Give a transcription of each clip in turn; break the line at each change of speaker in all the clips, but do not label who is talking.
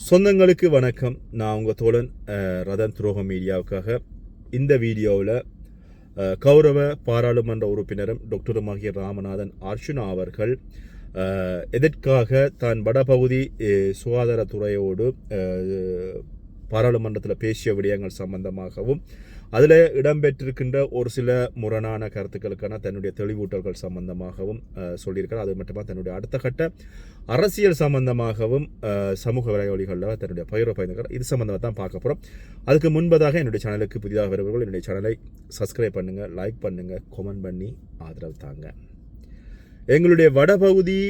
சொந்தங்களுக்கு வணக்கம். நான் உங்கள் தோழன் ரதன் துரோகம் மீடியாவுக்காக இந்த வீடியோவில் கௌரவ பாராளுமன்ற உறுப்பினரும் டாக்டருமாகிய ராமநாதன் அர்ஜுனா அவர்கள் எதற்காக தான் வடபகுதி சுகாதாரத்துறையோடு பாராளுமன்றத்தில் பேசிய விடயங்கள் சம்பந்தமாகவும் அதில் இடம்பெற்றிருக்கின்ற ஒரு சில முரணான கருத்துக்களுக்கான தன்னுடைய தெளிவூட்டல்கள் சம்பந்தமாகவும் சொல்லியிருக்கிறார். அது மட்டுமா தன்னுடைய அடுத்த கட்ட அரசியல் சம்பந்தமாகவும் சமூக வலைவலிகளில் தன்னுடைய பயிரை பயந்துக்கிறார் இது சம்பந்தமாக தான் பார்க்க போகிறோம் அதுக்கு முன்பதாக என்னுடைய சேனலுக்கு புதிதாக வருபவர்கள் என்னுடைய சேனலை சப்ஸ்கிரைப் பண்ணுங்கள் லைக் பண்ணுங்கள் கமெண்ட் பண்ணி ஆதரவு தாங்க. எங்களுடைய வடபகுதி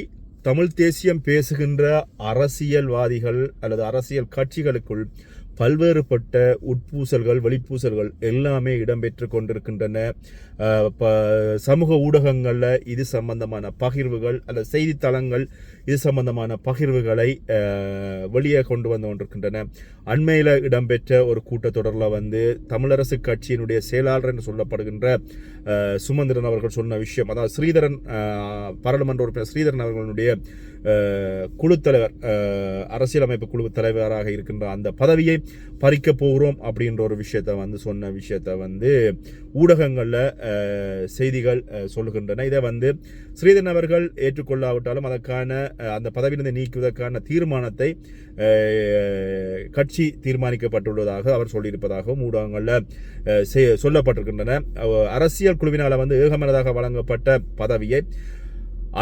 தமிழ் தேசியம் பேசுகின்ற அரசியல்வாதிகள் அல்லது அரசியல் கட்சிகளுக்குள் பல்வேறுபட்ட உட்பூசல்கள் வெளிப்பூசல்கள் எல்லாமே இடம்பெற்று கொண்டிருக்கின்றன. சமூக ஊடகங்களில் இது சம்பந்தமான பகிர்வுகள் அல்லது செய்தித்தளங்கள் இது சம்பந்தமான பகிர்வுகளை வெளியே கொண்டு வந்து கொண்டிருக்கின்றன. அண்மையில் இடம்பெற்ற ஒரு கூட்டத்தொடரில் வந்து தமிழரசு கட்சியினுடைய செயலாளர் என்று சொல்லப்படுகின்ற சுமந்திரன் அவர்கள் சொன்ன விஷயம் அதாவது ஸ்ரீதரன் பாராளுமன்ற உறுப்பினர் ஸ்ரீதரன் அவர்களுடைய குழுத்தலைவர் தலைவர் அரசியலமைப்பு குழு தலைவராக இருக்கின்ற அந்த பதவியை பறிக்க போகிறோம் அப்படின்ற ஒரு விஷயத்தை வந்து சொன்ன விஷயத்தை வந்து ஊடகங்களில் செய்திகள் சொல்லுகின்றன. இதை வந்து ஸ்ரீதரன் அவர்கள் ஏற்றுக்கொள்ளாவிட்டாலும் அதற்கான அந்த பதவியிலிருந்து நீக்குவதற்கான தீர்மானத்தை கட்சி தீர்மானிக்கப்பட்டுள்ளதாக அவர் சொல்லியிருப்பதாகவும் ஊடகங்களில் சொல்லப்பட்டிருக்கின்றன. அரசியல் குழுவினால் வந்து ஏகமனதாக வழங்கப்பட்ட பதவியை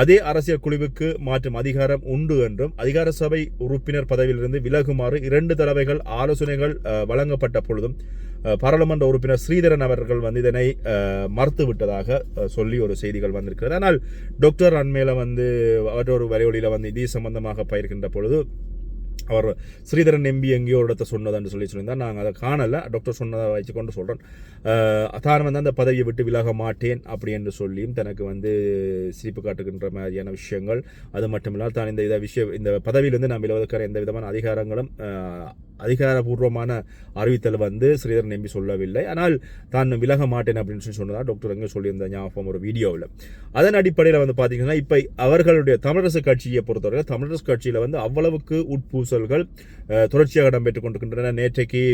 அதே அரசியல் குழுவுக்கு மாற்றும் அதிகாரம் உண்டு என்றும் அதிகார சபை உறுப்பினர் பதவியிலிருந்து விலகுமாறு இரண்டு தடவைகள் ஆலோசனைகள் வழங்கப்பட்ட பொழுதும் பாராளுமன்ற உறுப்பினர் ஸ்ரீதரன் அவர்கள் வந்து இதனை மறுத்துவிட்டதாக மறுத்து விட்டதாக சொல்லி ஒரு செய்திகள் வந்திருக்கிறது. ஆனால் டாக்டர் அண்மையில் வந்து அவற்றொரு வரைவழியில் வந்து இது சம்பந்தமாக பயிர்கின்ற பொழுது அவர் ஸ்ரீதரன் எம்பி எங்கேயோ ஒரு இடத்த சொன்னதுன்னு சொல்லி சொல்லியிருந்தார். நாங்கள் அதை காணலை. டாக்டர் சொன்னதை வச்சுக்கொண்டு சொல்கிறேன் சொல்கிறோம் தான் வந்து அந்த பதவியை விட்டு விலக மாட்டேன் அப்படி என்று சொல்லியும் தனக்கு வந்து சிரிப்பு காட்டுகின்ற மாதிரியான விஷயங்கள். அது மட்டும் இல்லாமல் தான் இந்த இதை விஷயம் இந்த பதவியிலிருந்து நான் விலவதற்கான எந்த விதமான அதிகாரங்களும் அதிகாரபூர்வமான அறிவித்தல் வந்து ஸ்ரீதரன் எம்பி சொல்லவில்லை. ஆனால் தான் விலக மாட்டேன் அப்படின்னு சொல்லி சொன்னதா டாக்டர் எங்கே சொல்லியிருந்த ஞாபகம் ஒரு வீடியோவில். அதன் அடிப்படையில் வந்து பார்த்தீங்கன்னா இப்போ அவர்களுடைய தமிழரசு கட்சியை பொறுத்தவரை தமிழரசு கட்சியில் வந்து அவ்வளவுக்கு உட்பூசல்கள் தொடர்ச்சியாக இடம்பெற்றுக் கொண்டிருக்கின்றன. நேற்றைக்கு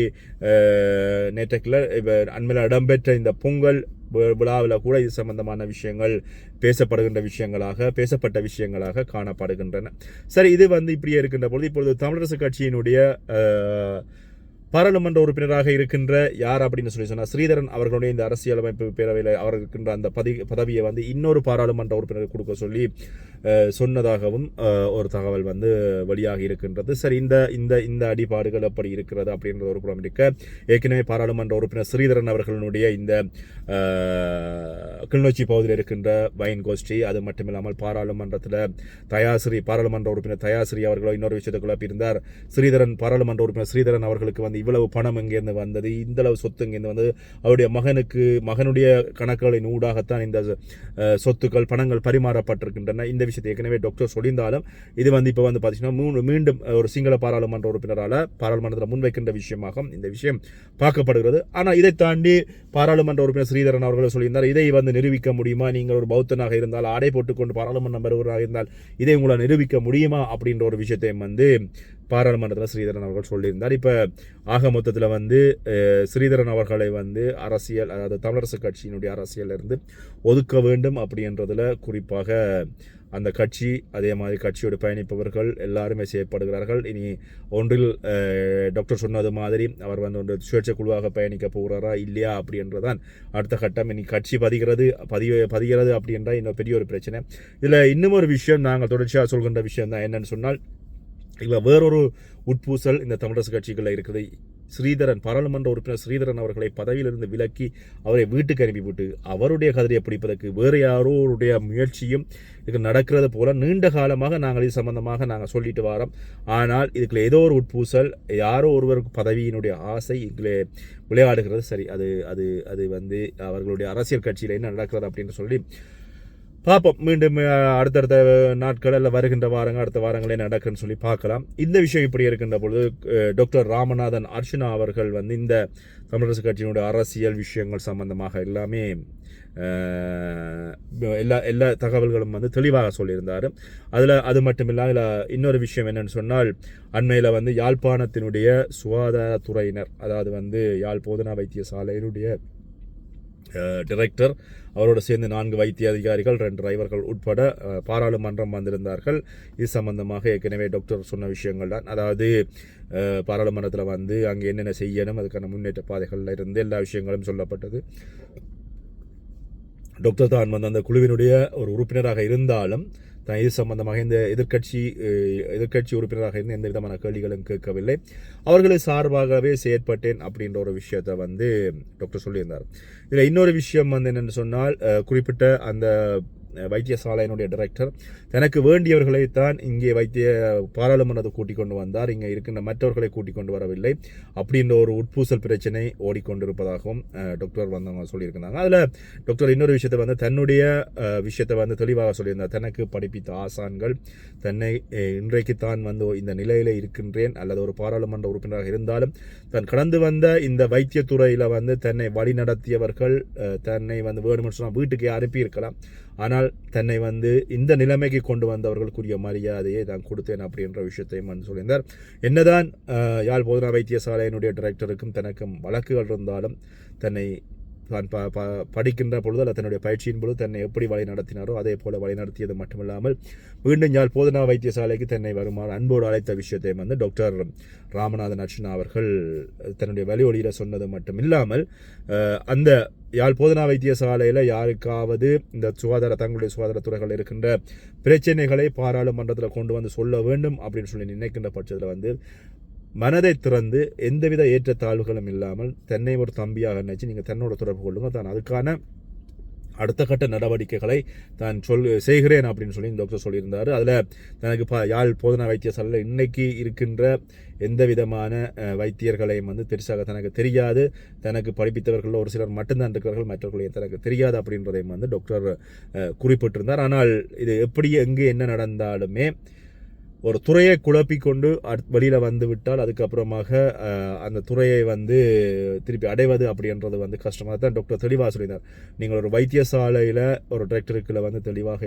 நேற்றைக்கில் இப்போ அண்மையில் இடம்பெற்ற இந்த பொங்கல் விழாவில் கூட இது சம்பந்தமான விஷயங்கள் பேசப்படுகின்ற விஷயங்களாக பேசப்பட்ட விஷயங்களாக காணப்படுகின்றன. சரி இது வந்து இப்படியே இருக்கின்ற பொழுது இப்பொழுது தமிழரசு கட்சியினுடைய பாராளுமன்ற உறுப்பினராக இருக்கின்ற யார் அப்படின்னு சொல்லி சொன்னால் ஸ்ரீதரன் அவர்களுடைய இந்த அரசியலமைப்பு பேரவையில் அவர் இருக்கின்ற அந்த பதி பதவியை வந்து இன்னொரு பாராளுமன்ற உறுப்பினர் கொடுக்க சொல்லி சொன்னதாகவும் ஒரு தகவல் வந்து வெளியாக இருக்கின்றது. சரி இந்த இந்த இந்த அடிபாடுகள் எப்படி இருக்கிறது அப்படின்றது ஒரு புறம் இருக்க ஏற்கனவே பாராளுமன்ற உறுப்பினர் ஸ்ரீதரன் அவர்களுடைய இந்த கிளிநொச்சி பகுதியில் இருக்கின்ற வைன் கோஷ்டி அது மட்டும் இல்லாமல் பாராளுமன்றத்தில் தயாசிரி பாராளுமன்ற உறுப்பினர் தயாசிரி அவர்களோ இன்னொரு விஷயத்தை குழப்பியிருந்தார் ஸ்ரீதரன் பாராளுமன்ற உறுப்பினர் ஸ்ரீதரன் அவர்களுக்கு வந்து இவ்வளவு பணம் இங்கேருந்து வந்தது இந்த அளவு சொத்து இங்கேருந்து வந்தது. அவருடைய மகனுக்கு மகனுடைய கணக்குகளின் ஊடாகத்தான் இந்த சொத்துக்கள் பணங்கள் பரிமாறப்பட்டிருக்கின்றன. இந்த விஷயத்தை ஏற்கனவே டாக்டர் சொல்லியிருந்தாலும் இது வந்து இப்போ வந்து பார்த்தீங்கன்னா மூணு மீண்டும் ஒரு சிங்கள பாராளுமன்ற உறுப்பினரால் பாராளுமன்றத்தில் முன்வைக்கின்ற விஷயமாக இந்த விஷயம் பார்க்கப்படுகிறது. ஆனால் இதை தாண்டி பாராளுமன்ற உறுப்பினர் ஸ்ரீதரன் அவர்கள் சொல்லியிருந்தார் இதை வந்து நிரூபிக்க முடியுமா? நீங்கள் ஒரு பௌத்தனாக இருந்தால் ஆடை போட்டுக்கொண்டு பாராளுமன்ற வருவராக இருந்தால் இதை உங்களால் நிரூபிக்க முடியுமா? அப்படின்ற ஒரு விஷயத்தையும் வந்து பாராளுமன்றத்தில் ஸ்ரீதரன் அவர்கள் சொல்லியிருந்தார். இப்போ ஆக மொத்தத்தில் வந்து ஸ்ரீதரன் அவர்களை வந்து அரசியல் அதாவது தமிழரசு கட்சியினுடைய அரசியலிருந்து ஒதுக்க வேண்டும் அப்படின்றதில் குறிப்பாக அந்த கட்சி அதே மாதிரி கட்சியோடு பயணிப்பவர்கள் எல்லாருமே செய்யப்படுகிறார்கள் இனி ஒன்றில் டாக்டர் சொன்னது மாதிரி அவர் வந்து ஒன்று சுயேட்சை குழுவாக பயணிக்க போகிறாரா இல்லையா அப்படின்றதான் அடுத்த கட்டம். இனி கட்சி பதிகிறது பதிய பதிகிறது அப்படின்றா இன்னும் பெரிய ஒரு பிரச்சனை. இதில் இன்னும் ஒரு விஷயம் நாங்கள் தொடர்ச்சியாக சொல்கின்ற விஷயம் தான் என்னன்னு சொன்னால் இதில் வேறொரு உட்பூசல் இந்த தமிழரசு கட்சிகளில் இருக்குது. ஸ்ரீதரன் பாராளுமன்ற உறுப்பினர் ஸ்ரீதரன் அவர்களை பதவியிலிருந்து விலக்கி அவரை வீட்டுக்கு அனுப்பிவிட்டு அவருடைய கதிரியை பிடிப்பதற்கு வேறு யாரோருடைய முயற்சியும் இதுக்கு நடக்கிறது போல நீண்ட காலமாக நாங்கள் இது சம்பந்தமாக நாங்கள் சொல்லிட்டு வரோம். ஆனால் இதுக்குள்ள ஏதோ ஒரு உட்பூசல் யாரோ ஒருவருக்கு பதவியினுடைய ஆசை இதில் விளையாடுகிறது. சரி அது அது அது வந்து அவர்களுடைய அரசியல் கட்சியில் என்ன நடக்கிறது அப்படின்னு சொல்லி பார்ப்போம். மீண்டும் அடுத்தடுத்த நாட்கள் அல்ல வருகின்ற வாரங்கள் அடுத்த வாரங்களே நடக்குன்னு சொல்லி பார்க்கலாம். இந்த விஷயம் இப்படி இருக்கின்ற பொழுது டாக்டர் ராமநாதன் அர்ஷனா அவர்கள் வந்து இந்த தமிழரசு கட்சியினுடைய அரசியல் விஷயங்கள் சம்பந்தமாக எல்லாமே எல்லா எல்லா தகவல்களும் வந்து தெளிவாக சொல்லியிருந்தார். அதில் அது மட்டும் இல்லாமல் இன்னொரு விஷயம் என்னென்னு சொன்னால் அண்மையில் வந்து யாழ்ப்பாணத்தினுடைய சுகாதாரத்துறையினர் அதாவது வந்து யாழ் போதனா வைத்தியசாலையினுடைய டிரெக்டர் அவரோடு சேர்ந்து நான்கு வைத்திய அதிகாரிகள் ரெண்டு டிரைவர்கள் உட்பட பாராளுமன்றம் வந்திருந்தார்கள். இது சம்பந்தமாக ஏற்கனவே டாக்டர் சொன்ன விஷயங்கள் தான். அதாவது பாராளுமன்றத்தில் வந்து அங்கே என்னென்ன செய்யணும் அதுக்கான முன்னேற்ற பாதைகளில் இருந்து எல்லா விஷயங்களும் சொல்லப்பட்டது. டாக்டர் தான் வந்து அந்த குழுவினுடைய ஒரு உறுப்பினராக இருந்தாலும் தான் இது சம்பந்தமாக இந்த எதிர்க்கட்சி எதிர்கட்சி எதிர்க்கட்சி உறுப்பினராக இருந்து எந்த விதமான கேள்விகளும் கேட்கவில்லை. அவர்களை சார்பாகவே செயற்பட்டேன் அப்படின்ற ஒரு விஷயத்தை வந்து டாக்டர் சொல்லியிருந்தார். இதில் இன்னொரு விஷயம் வந்து என்னென்னு சொன்னால் குறிப்பிட்ட அந்த வைத்தியசாலையினுடைய டைரக்டர் தனக்கு வேண்டியவர்களைத்தான் இங்கே வைத்திய பாராளுமன்றத்தை கூட்டிக் கொண்டு வந்தார். இங்கே இருக்கின்ற மற்றவர்களை கூட்டிக் கொண்டு வரவில்லை. அப்படின்ற ஒரு உட்பூசல் பிரச்சனை ஓடிக்கொண்டிருப்பதாகவும் டாக்டர் வந்தவங்க சொல்லியிருக்கிறாங்க. அதில் டாக்டர் இன்னொரு விஷயத்தை வந்து தன்னுடைய விஷயத்தை வந்து தெளிவாக சொல்லியிருந்தார். தனக்கு படிப்பித்த ஆசான்கள் தன்னை இன்றைக்கு தான் வந்து இந்த நிலையில் இருக்கின்றேன். அல்லது ஒரு பாராளுமன்ற உறுப்பினராக இருந்தாலும் தான் கடந்து வந்த இந்த வைத்தியத்துறையில் வந்து தன்னை வழி நடத்தியவர்கள் தன்னை வந்து வேணுமென்று சொன்னால் வீட்டுக்கு அனுப்பியிருக்கலாம். ஆனால் தன்னை வந்து இந்த நிலைமைக்கு கொண்டு வந்தவர்களுக்குரிய மரியாதையை தான் கொடுத்தேன் அப்படின்ற விஷயத்தையும் வந்து சொல்லியிருந்தார். என்னதான் யாழ் போதனா வைத்தியசாலையினுடைய டைரக்டருக்கும் தனக்கும் வழக்குகள் இருந்தாலும் தன்னை தான் ப ப படிக்கின்ற பொழுது அல்ல தன்னுடைய பயிற்சியின் பொழுது தன்னை எப்படி வழி நடத்தினாரோ அதே போல வழி நடத்தியது மட்டுமில்லாமல் மீண்டும் யாழ் போதனா வைத்தியசாலைக்கு தன்னை வருமாறு அன்போடு அழைத்த விஷயத்தை வந்து டாக்டர் ராமநாதன் அர்ச்சனா அவர்கள் தன்னுடைய வழி ஒளியில் சொன்னது மட்டும் இல்லாமல் அந்த யாழ் போதனா வைத்தியசாலையில் யாருக்காவது இந்த சுகாதார தங்களுடைய சுகாதாரத்துறைகள் இருக்கின்ற பிரச்சனைகளை பாராளுமன்றத்தில் கொண்டு வந்து சொல்ல வேண்டும் அப்படின்னு சொல்லி நினைக்கின்ற பட்சத்தில் வந்து மனதை திறந்து எந்தவித ஏற்றத்தாழ்வுகளும் இல்லாமல் தன்னை ஒரு தம்பியாக நினைச்சு நீங்கள் தன்னோட தொடர்பு கொள்ளுங்கள் தான் அதுக்கான அடுத்த கட்ட நடவடிக்கைகளை தான் சொல் செய்கிறேன் அப்படின்னு சொல்லி டாக்டர் சொல்லியிருந்தார். அதில் தனக்கு ப யாழ் போதனா வைத்தியசாலையில் இன்னைக்கு இருக்கின்ற எந்த விதமான வைத்தியர்களையும் வந்து பெருசாக தனக்கு தெரியாது. தனக்கு படிப்பித்தவர்கள் ஒரு சிலர் மட்டும்தான் இருக்கிறார்கள் மற்றவர்களையும் தனக்கு தெரியாது அப்படின்றதையும் வந்து டாக்டர் குறிப்பிட்டிருந்தார். ஆனால் இது எப்படி எங்கே என்ன நடந்தாலுமே ஒரு துறையை குழப்பிக்கொண்டு அட் வெளியில் வந்து விட்டால் அதுக்கப்புறமாக அந்த துறையை வந்து திருப்பி அடைவது அப்படின்றது வந்து கஷ்டமாக தான் டாக்டர் தெளிவாக சொல்லியிருந்தார். நீங்கள் ஒரு வைத்தியசாலையில் ஒரு டைரக்டருக்குள்ள வந்து தெளிவாக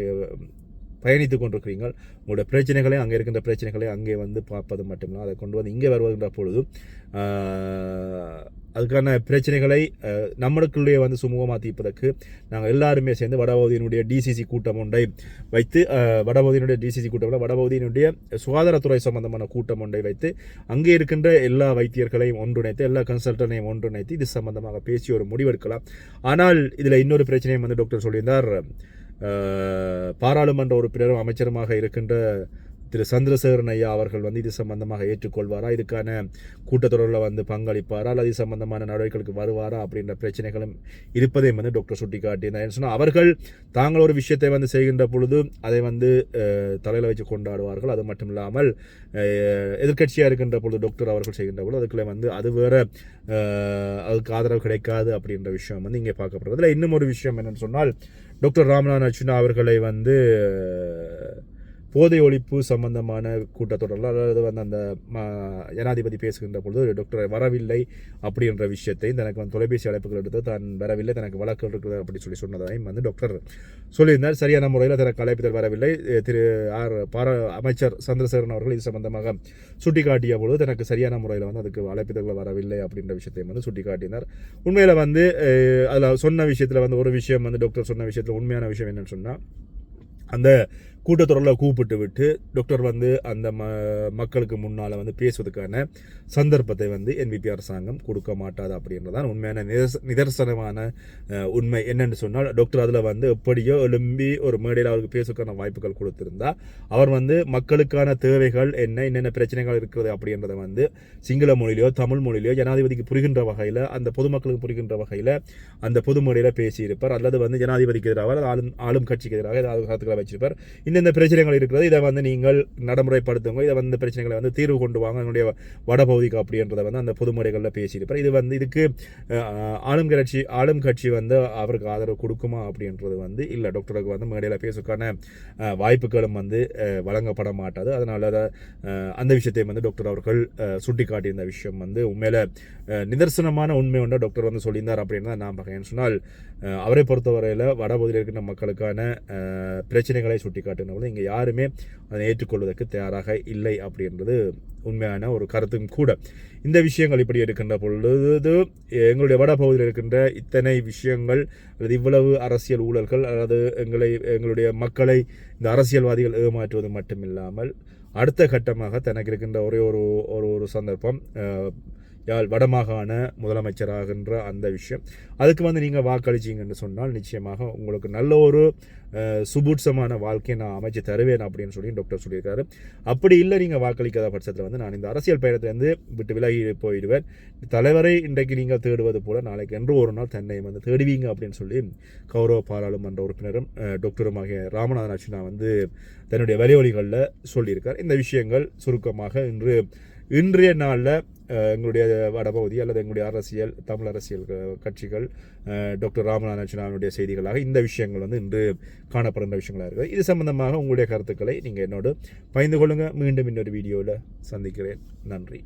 பயணித்து கொண்டிருக்கிறீர்கள். உங்களுடைய பிரச்சனைகளை அங்கே இருக்கின்ற பிரச்சனைகளை அங்கே வந்து பார்ப்பது மட்டுமில்லை. அதை கொண்டு வந்து இங்கே வருவதுன்ற பொழுது அதுக்கான பிரச்சனைகளை நம்மளுக்குள்ளேயே வந்து சுமூகமாக தீர்ப்பதற்கு நாங்கள் எல்லாருமே சேர்ந்து வடபகுதியினுடைய டிசிசி கூட்டம் ஒன்றை வைத்து வடபகுதியினுடைய டிசிசி கூட்டம் வடபகுதியினுடைய சுகாதாரத்துறை சம்பந்தமான கூட்டம் ஒன்றை வைத்து அங்கே இருக்கின்ற எல்லா வைத்தியர்களையும் ஒன்றிணைத்து எல்லா கன்சல்டனையும் ஒன்றிணைத்து இது சம்பந்தமாக பேசி ஒரு முடிவெடுக்கலாம். ஆனால் இதில் இன்னொரு பிரச்சனையும் வந்து டாக்டர் சொல்லியிருந்தார். பாராளுமன்ற உறுப்பினரும் அமைச்சருமாக இருக்கின்ற திரு சந்திரசேகரன் ஐயா அவர்கள் வந்து இது சம்பந்தமாக ஏற்றுக்கொள்வாரா? இதுக்கான கூட்டத்தொடரில் வந்து பங்களிப்பாரா? அல்லது இது சம்பந்தமான நடவடிக்கைகளுக்கு வருவாரா? அப்படின்ற பிரச்சனைகளும் இருப்பதையும் வந்து டாக்டர் சுட்டி காட்டியிருந்தார் சொன்னால் அவர்கள் தாங்கள் ஒரு விஷயத்தை வந்து செய்கின்ற பொழுது அதை வந்து தலையில் வச்சு கொண்டாடுவார்கள். அது மட்டும் இல்லாமல் எதிர்கட்சியாக இருக்கின்ற பொழுது டாக்டர் அவர்கள் செய்கின்ற பொழுது அதுக்குள்ளே வந்து அது வேற அதுக்கு ஆதரவு கிடைக்காது அப்படின்ற விஷயம் வந்து இங்கே பார்க்கப்படுறது இதில் இன்னும் ஒரு விஷயம் என்னென்னு சொன்னால் டாக்டர் ராமநாதன் அர்ஜுனா அவர்களை வந்து போதை ஒழிப்பு சம்பந்தமான கூட்டத்தொடரில் அதாவது வந்து அந்த ஜனாதிபதி பேசுகின்ற பொழுது டாக்டர் வரவில்லை அப்படின்ற விஷயத்தை தனக்கு வந்து தொலைபேசி அழைப்புகள் எடுத்து தான் வரவில்லை தனக்கு வழக்குகள் இருக்குது அப்படி சொல்லி சொன்னதாயும் வந்து டாக்டர் சொல்லியிருந்தார். சரியான முறையில் தனக்கு அழைப்புதல் வரவில்லை. திரு ஆர் பார அமைச்சர் சந்திரசேகரன் அவர்கள் இது சம்பந்தமாக சுட்டிக்காட்டிய பொழுது தனக்கு சரியான முறையில் வந்து அதுக்கு அழைப்புதல்கள் வரவில்லை அப்படின்ற விஷயத்தை வந்து சுட்டிக்காட்டினார். உண்மையில் வந்து அதில் சொன்ன விஷயத்தில் வந்து ஒரு விஷயம் வந்து டாக்டர் சொன்ன விஷயத்தில் உண்மையான விஷயம் என்னன்னு சொன்னால் அந்த கூட்டத்தொடரில் கூப்பிட்டு விட்டு டாக்டர் வந்து அந்த ம மக்களுக்கு முன்னால் வந்து பேசுவதற்கான சந்தர்ப்பத்தை வந்து என்பிபி அரசாங்கம் கொடுக்க மாட்டாது அப்படின்றதான் உண்மையான நிதர்சனமான உண்மை. என்னென்னு சொன்னால் டாக்டர் அதில் வந்து எப்படியோ எழும்பி ஒரு மேடையில் அவருக்கு பேசுவதற்கான வாய்ப்புகள் கொடுத்திருந்தா அவர் வந்து மக்களுக்கான தேவைகள் என்ன என்னென்ன பிரச்சனைகள் இருக்கிறது அப்படின்றத வந்து சிங்கள மொழியிலையோ தமிழ் மொழியிலையோ ஜனாதிபதிக்கு புரிகின்ற வகையில் அந்த பொதுமக்களுக்கு புரிகின்ற வகையில் அந்த பொது மேடையில் பேசியிருப்பார். அல்லது வந்து ஜனாதிபதிக்கு எதிராக ஆளும் ஆளும் கட்சிக்கு எதிராக ஏதாவது கருத்துக்களை வச்சிருப்பார். இந்த இந்த பிரச்சனைகள் இருக்கிறது இதை வந்து நீங்கள் நடைமுறைப்படுத்துங்க. இதை வந்து பிரச்சனைகளை வந்து தீர்வு கொண்டு வாங்க. என்னுடைய வடபகுதிக்கு அப்படின்றத வந்து அந்த பொதுமுறைகளில் பேசியிருப்பார் இது வந்து இதுக்கு ஆளும் கட்சி ஆளும் கட்சி வந்து அவருக்கு ஆதரவு கொடுக்குமா அப்படின்றது வந்து இல்லை. டாக்டருக்கு வந்து மேடையில் பேசுக்கான வாய்ப்புகளும் வந்து வழங்கப்பட மாட்டாது. அதனால அத, அந்த விஷயத்தை வந்து டாக்டர் அவர்கள் சுட்டி காட்டியிருந்த விஷயம் வந்து உண்மையில் நிதர்சனமான உண்மை ஒன்று டாக்டர் வந்து சொல்லியிருந்தார் அப்படின்னு தான் நான் பார்க்கேன் சொன்னால் அவரை பொறுத்தவரையில் வடபகுதியில் இருக்கின்ற மக்களுக்கான பிரச்சனைகளை சுட்டி காட்டுனது இங்கே யாருமே அதை ஏற்றுக்கொள்வதற்கு தயாராக இல்லை அப்படின்றது உண்மையான ஒரு கருத்தும் கூட. இந்த விஷயங்கள் இப்படி இருக்கின்ற பொழுது எங்களுடைய வடபகுதியில் இருக்கின்ற இத்தனை விஷயங்கள் அல்லது இவ்வளவு அரசியல் ஊழல்கள் அல்லது எங்களை எங்களுடைய மக்களை இந்த அரசியல்வாதிகள் ஏமாற்றுவது மட்டுமில்லாமல் அடுத்த கட்டமாக தனக்கு இருக்கின்ற ஒரே ஒரு ஒரு ஒரு சந்தர்ப்பம் யாழ் வடமாகாண முதலமைச்சராகின்ற அந்த விஷயம். அதுக்கு வந்து நீங்கள் வாக்களிச்சீங்கன்னு சொன்னால் நிச்சயமாக உங்களுக்கு நல்ல ஒரு சுபூட்சமான வாழ்க்கையை நான் அமைச்சு தருவேன் அப்படின்னு சொல்லி டாக்டர் சொல்லியிருக்காரு. அப்படி இல்லை நீங்கள் வாக்களிக்காத பட்சத்தில் வந்து நான் இந்த அரசியல் பயணத்திலேருந்து விட்டு விலகி போயிடுவேன். தலைவரை இன்றைக்கு நீங்கள் தேடுவது போல நாளைக்கு என்று ஒரு நாள் தன்னை வந்து தேடுவீங்க அப்படின்னு சொல்லி கௌரவ பாராளுமன்ற உறுப்பினரும் டாக்டருமாகிய ராமநாதன் அர்ச்சனா வந்து தன்னுடைய வலியொலிகளில் சொல்லியிருக்கார். இந்த விஷயங்கள் சுருக்கமாக இன்று இன்றைய நாளில் எங்களுடைய வடபகுதி அல்லது எங்களுடைய அரசியல் தமிழ் அரசியல் கட்சிகள் டாக்டர் ராமநாதனுடைய செய்திகளாக இந்த விஷயங்கள் வந்து இன்று காணப்படுகின்ற விஷயங்களாக இருக்குது. இது சம்பந்தமாக உங்களுடைய கருத்துக்களை நீங்கள் என்னோடு பகிர்ந்து கொள்ளுங்கள் மீண்டும் இன்னொரு வீடியோவில் சந்திக்கிறேன். நன்றி.